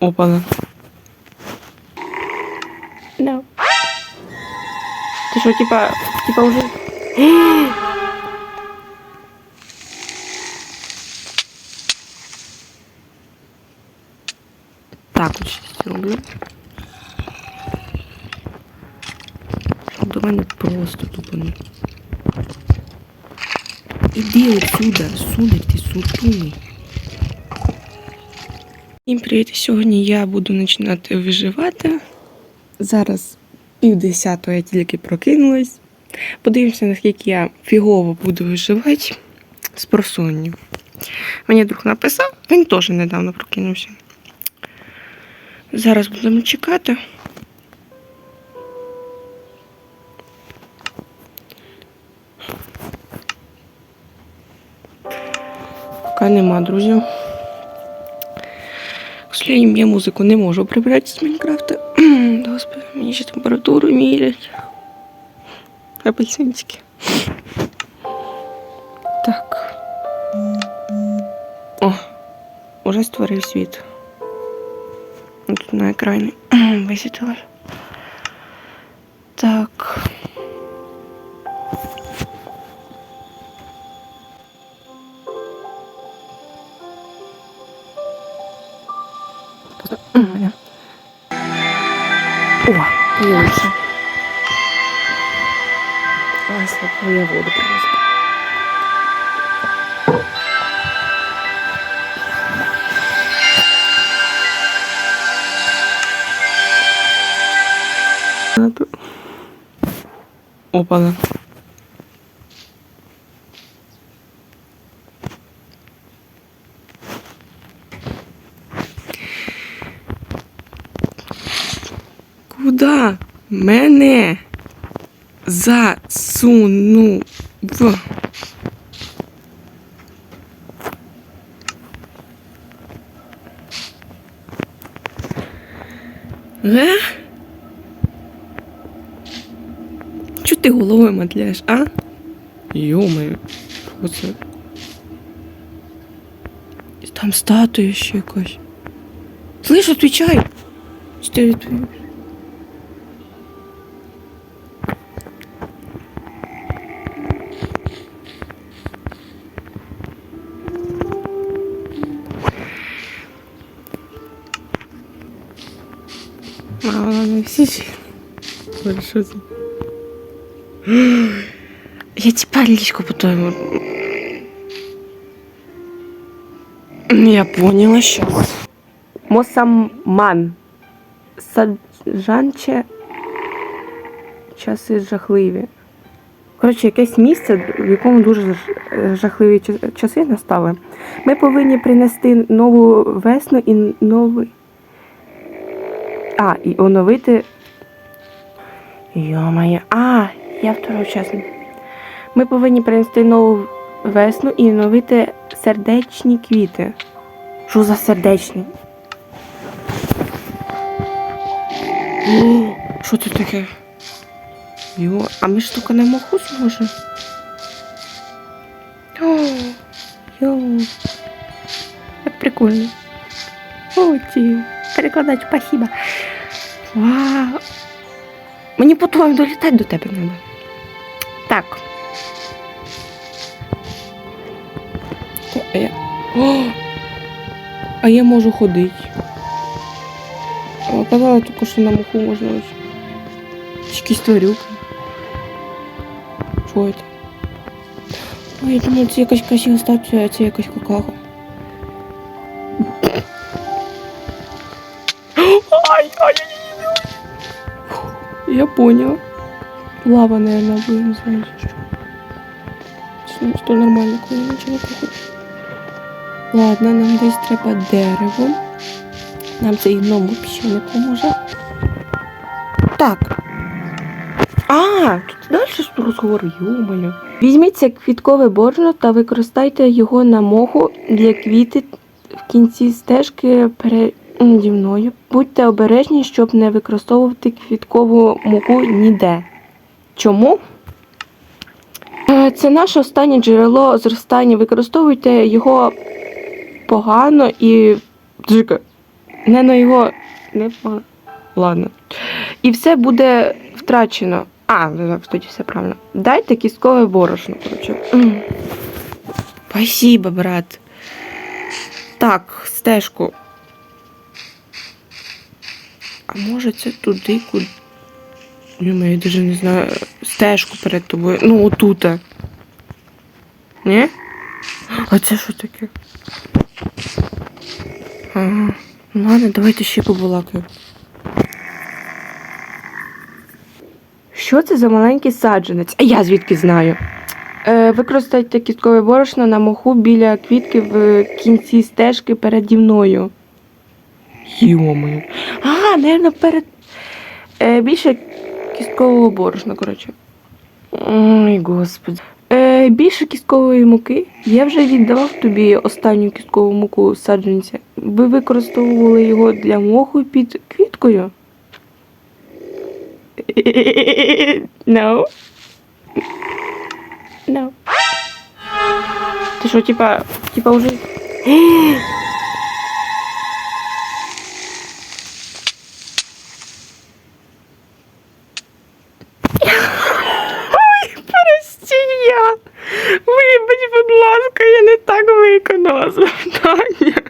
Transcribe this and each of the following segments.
Опана. No. Ти що, типа, типа уже... Так, от щось зроблю. Щоб до мене просто тупану. Іди отсюда, сударь, ти сутулий. Всім привіт! Сьогодні я буду починати виживати. Зараз пів десятого я тільки прокинулась. Подивимося, наскільки я фігово буду виживати з просонню. Мені друг написав, він теж недавно прокинувся. Зараз будемо чекати. Поки нема, друзі. К сожалению, я музику не можу прибрати з Майнкрафта. Господи, мені ще температуру мірять. Апельсинські. Так. О, уже створив світ. Тут на екрані висвітилось. Так. О, появился. Ай, слабо, я воду принесла. Опа-на. Мене засунув? Е? Чо ти головою мотляєш, а? Йомаю, що це? Там статуя ще якась. Слышь, отвечай! Що ти А? Я типа личку потом. Я поняла сейчас. Мосаман. Саджанче. Часи жахливі. Коротше, якесь місце, в якому дуже жахливі часи настали. Ми повинні принести нову весну і новий. А, і оновити. Йо-моє. А, я второй учасник. Ми повинні принести нову весну і оновити сердечні квіти. Що за сердечні? Що це таке? Йо, а ми ж тільки на моху зможемо? Йо. Як прикольно. О, ті. Перекладач, спасибо. Вау. Мені по-твоєму долітати до тебе треба. Так. О, а я... О! А я можу ходити. А казала тільки, що на муху можна ось. Якісь тварюки. Що це? Ой, я думаю, це якась красива статуя, а це якась какаха. Ай, ай, ай, ай. Я понял. Лава, наверное, будет, не знаю, что. Что, нормально, коли нічого кухать. Ладно, нам десь треба дерево. Нам цей гном взагалі не поможе. Так. А, тут далі розговор, йомаю. Візьміть це квіткове боржно та використайте його на моху для квіти в кінці стежки переді мною. Будьте обережні, щоб не використовувати квіткову муку ніде. Чому? Е, Це наше останнє джерело зростання. Використовуйте його погано і. Джика. Не на його. Не Ладно. І все буде втрачено. А, ну так, тоді все правильно. Дайте кісткове борошно, коротше. Спасибо, брат. Так, стежку. А може це туди, куди. Я даже не знаю. Стежку перед тобою. Ну, отута. Ні? А це що таке? Ага. Ну ладно, давайте ще побалакаю. Що це за маленький саджанець? А я звідки знаю? Е, використайте кісткове борошно на моху біля квітки в кінці стежки переді мною. Йомою. А, напевно, перед. Е, більше кісткового борошна, коротше. Ой, господи. Е, більше кісткової муки. Я вже віддавав тобі останню кісткову муку саджанця. Ви використовували його для моху під квіткою? No. No. Ти що, типа, типа уже. Ой, прости я. Вибач, будь ласка, я не так виконала завдання.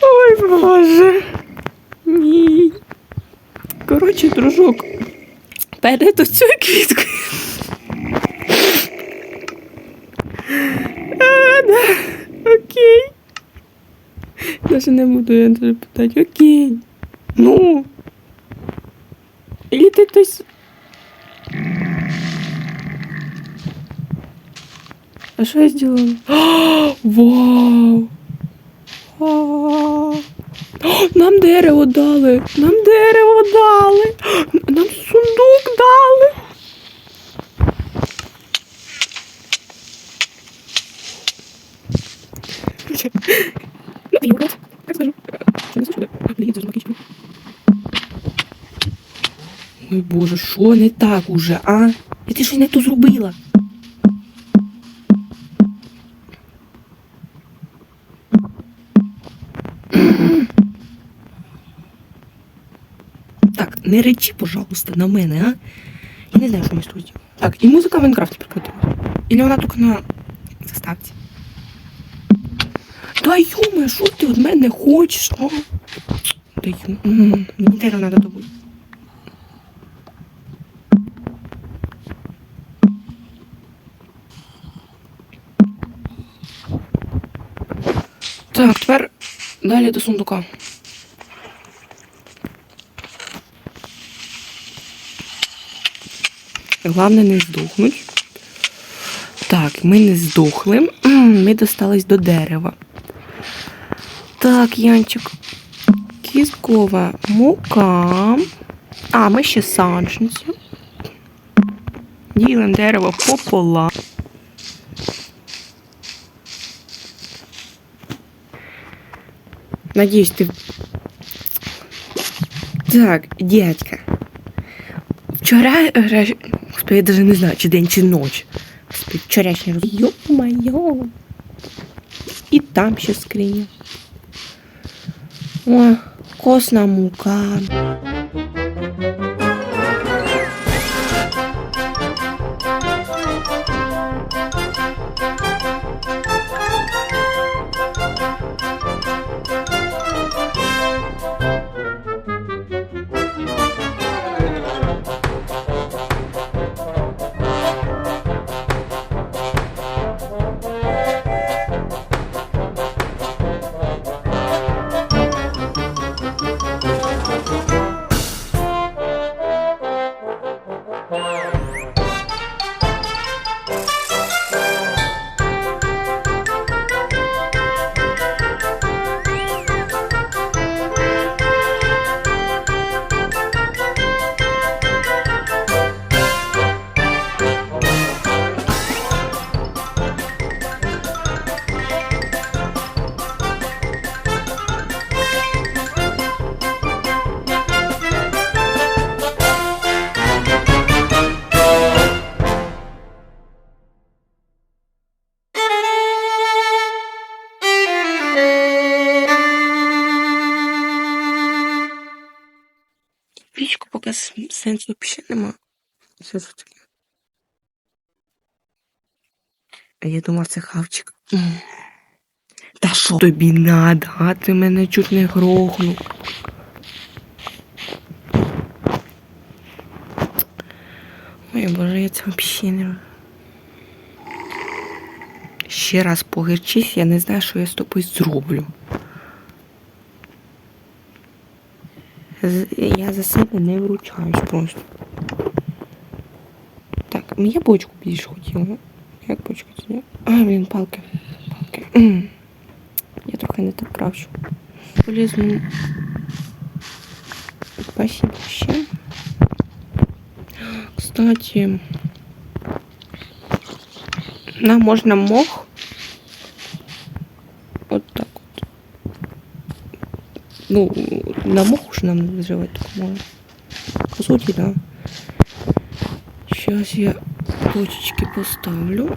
Ой, Боже. Ні. Коротше, дружок, перед оцю квіткою. А, да. Окей. Даже не буду я даже питати. Окей. Ну. Или ти тось. А що я сделала? Вау! Нам дерево дали! Нам дерево дали! Нам сундук дали! Ну, я вот, как скажу. Що несу сюди? А, блін, це ж магічно. Ой, Боже, що не так уже, а? І ти щось не то зробила. Так, не речи, пожалуйста, на мене, а? Я не знаю, що ми тут. Так, і музика в Майнкрафті прикрутила. Или вона тільки на заставці. Та йоме, що ти від мене хочеш? А? Та ю... м, Мені треба добути. Тепер далі до сундука. Головне не здохнуть. Так, ми не здохли. Ми достались до дерева. Так, Янчик. Кісткова мука. А, ми ще саджанці. Ділимо дерево пополам. Надіюсь, ты... Так, дядька. Е, Хто я даже не знаю, чи день, чи ночь. Вчорашній роз... Йо-моє. І там ще скриня. О, косна мука. С- сенсу взагалі нема. Що це таке? Я думав, це хавчик. Та що тобі надо? А ти мене чуть не грохнув. Ой, боже, я це взагалі не. Ще раз погірчись, я не знаю, що я з тобою зроблю. себе не вручаюсь просто. Так, я бочку більше хотіла. Як бочка це? ні? А, блін, палки. Палки. М. Я трохи не так кравчу. Полізну. Спасибо ще. Кстати, нам можна мох. Ну, на моху ж нам називати так можна. По суті, да. Сейчас я точечки поставлю.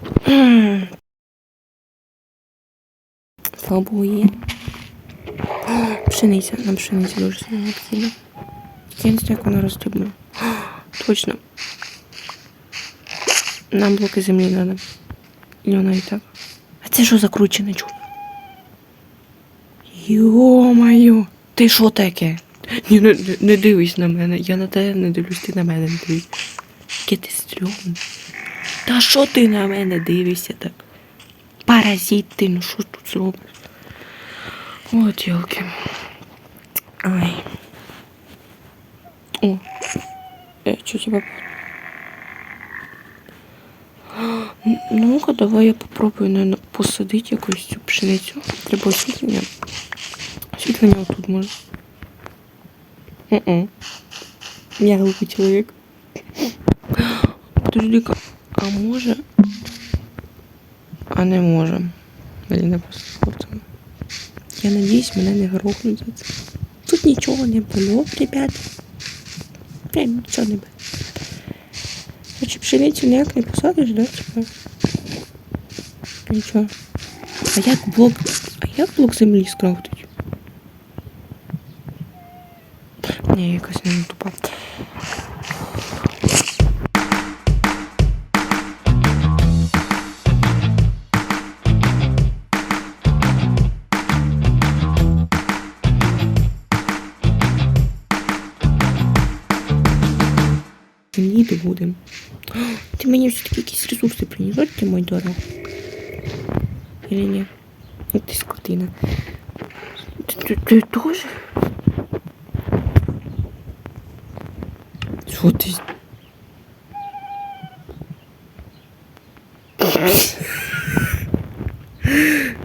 Слава Пшениця, нам пшениця дуже сильно необхідна. Як вона роздрібна. Точно. Нам блоки землі треба. І вона і так. А це що закручене чудо? Йо-моє! Ти що таке? Ні, не, не, дивись на мене. Я на тебе не дивлюсь, ти на мене не дивись. Яке ти стрьомне. Та що ти на мене дивишся так? Паразит ти, ну що тут зробиш? От йолки. Ай. О. Е, що тебе? Ну-ка, давай я попробую, наверное, посадити якусь цю пшеницю. Треба освітлення. Освітлення отут може. М-м. Я глупий чоловік. Подожди-ка, а може? А не може. Блін, я просто спортом. Я надіюсь, мене не грохнуть за це. Тут нічого не було, ребят. Прям нічого не було. Хоч пшеницю ніяк не посадиш, да? Типа? Нічого. А як блок. А як блок землі скрафтить? Ні, якась не тупа. Землі добудемо. Ти мені все-таки якісь ресурси приніс, ти мой дорог. Или ні? Ти скотина. Ти, ти, ти теж? Що ти?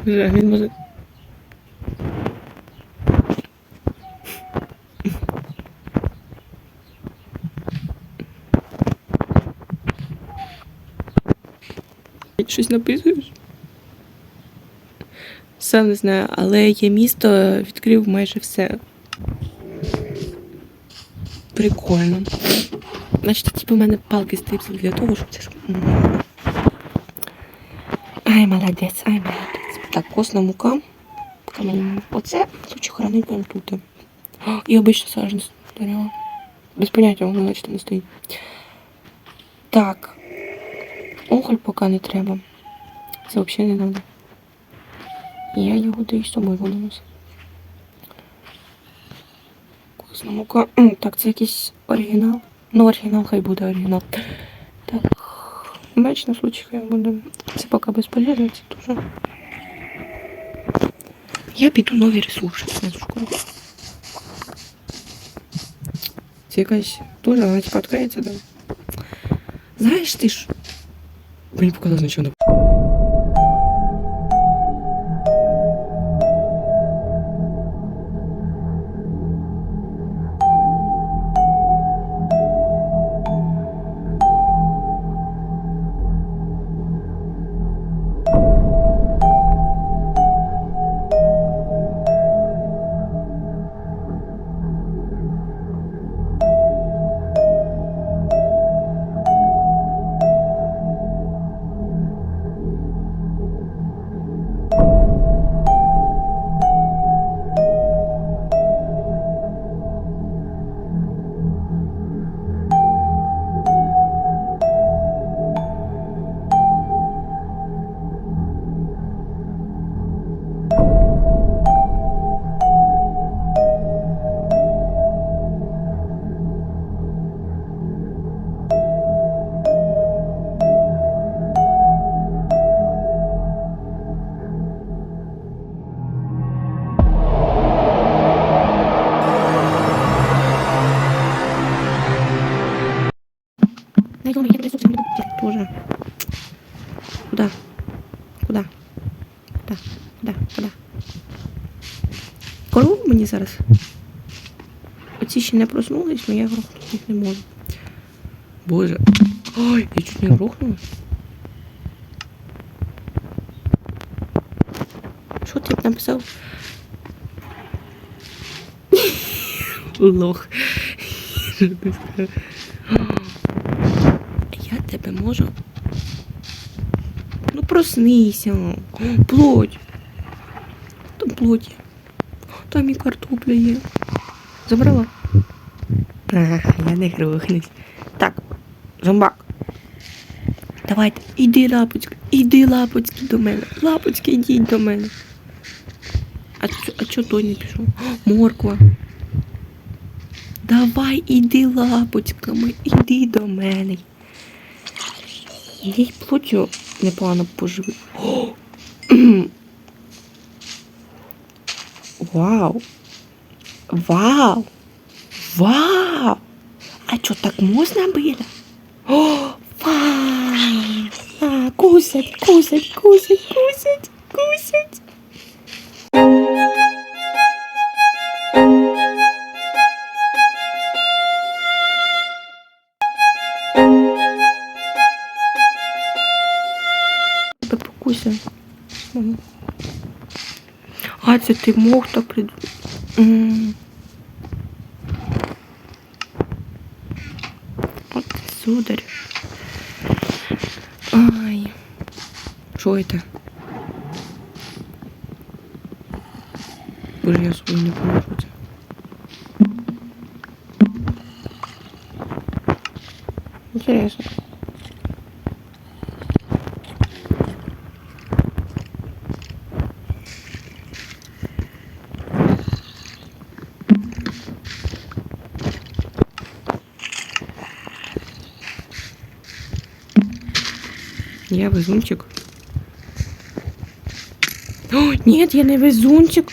Він може... Щось написуєш? Сам не знаю, але є місто, відкрив майже все. Прикольно. Значить, типу, у мене палки стріпсили для того, щоб це ж. Ай, молодець, ай, молодець. Так, косна мука. Камінь. Оце лучше хранить тут. І обична саженість. Без поняття, воно наче не стоїть. Так. Уголь поки не треба. Це взагалі не треба. Я його даю з собою носити. Косна мука. Так, це якийсь оригінал. Ну, оригінал хай буде оригінал. Так. Бач, на случай хай буде. Це поки безполезно, це дуже. Я піду нові ресурси сразу шукаю. Це якась теж, вона типа відкриється, да? Знаєш ти ж. Мені показалось нічого зараз. Оці ще не проснулись, але я грохнути їх не можу. Боже. Ой, я чуть не грохнула. Що ти написав? Лох. Я тебе можу. Ну проснися. Плоть. Там плоті. Там і картопля є. Забрала? Ага, я не грохнусь. Так, зомбак. Давайте, іди, лапочки, іди, лапочки, до мене. Лапочки, йдіть до мене. А чо, а чо той не пішов? Морква. Давай, іди лапочками, іди до мене. Я й плотю непогано поживу. Вау! Вау! Вау! А що так можна було? О, вау! А, кусать, кусать, кусать, кусать, кусать. Тебе покусив. Мгм. А, це ти мог так прид... М. От ти сударь. Ай. Що это? Боже, я собі не пам'ятаю. що це. Интересно. Везунчик. О, нет, я не везунчик.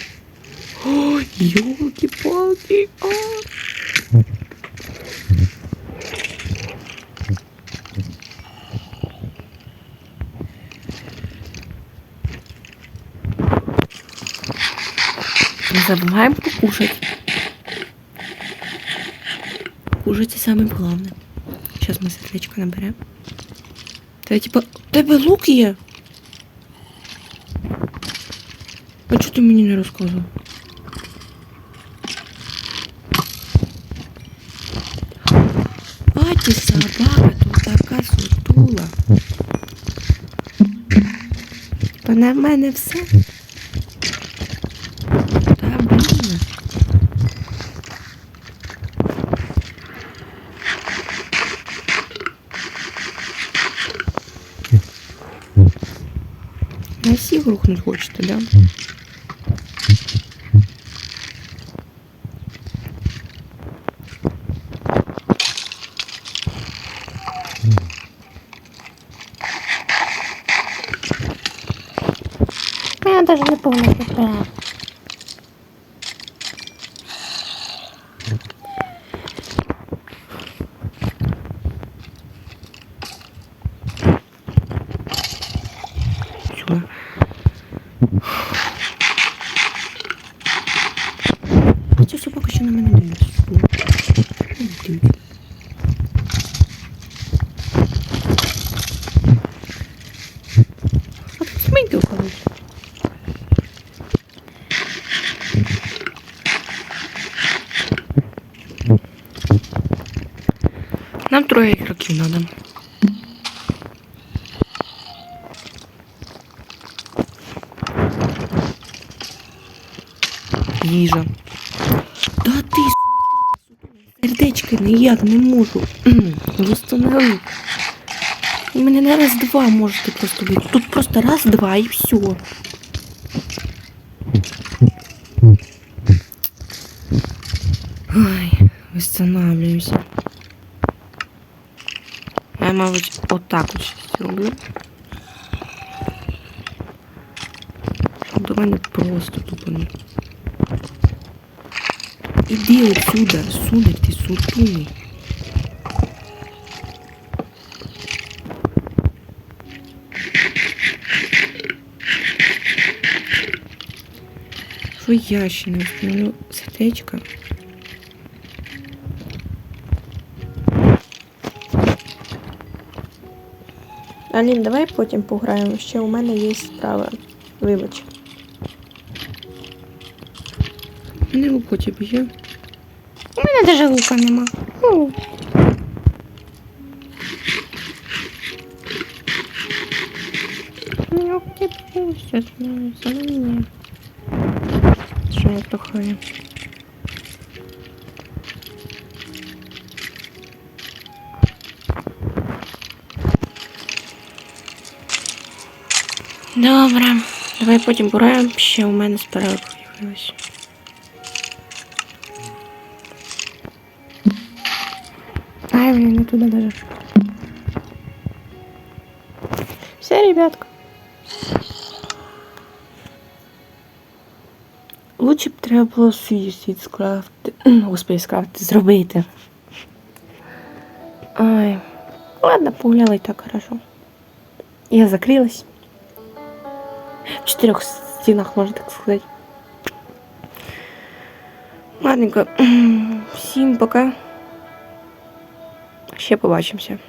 О, елки-палки. А. Забываем покушать. Кушайте самое главное. Сейчас мы сердечко наберем. Та типа, у тебе лук є? А чого ти мені не розказував? А ти собака, тут така сутула. Типа на мене все. Та блін. На всіх рухнуть хочете, да? Я даже не помню, как правильно. Все. А ця собака ще на мене дивиться. Ну, дивиться. А тут смійте коротше. Нам троє ігроків надо. Їжа. Та ти с***, сердечки ніяк не можу. Восстанови. У мене на раз-два можете просто бути. Тут просто раз-два і все. Ай, восстанавливаемся. Я, мабуть, отак от щось зроблю. Щоб до мене просто тупо не. Іди отсюда, сударь, ти сутулий. Що я ще? Сердечко. Алін, давай потім пограємо. Ще у мене є справа. Вибач. Не луко тебе є. У мене даже лука нема. Ну. Ну, типу, все знаю, за мене. Що я прохаю? Добре. Давай потім пограємо. Ще у мене справа появилась. Ай, блін, не туди даже. Все, ребятка. Лучше б треба було свій світ скрафти. Господи, скрафти зробити. Ай. Ладно, погуляла і так хорошо. Я закрилась. В чотирьох стінах, можна так сказати. Ладненько. Всім пока. Ще побачимося.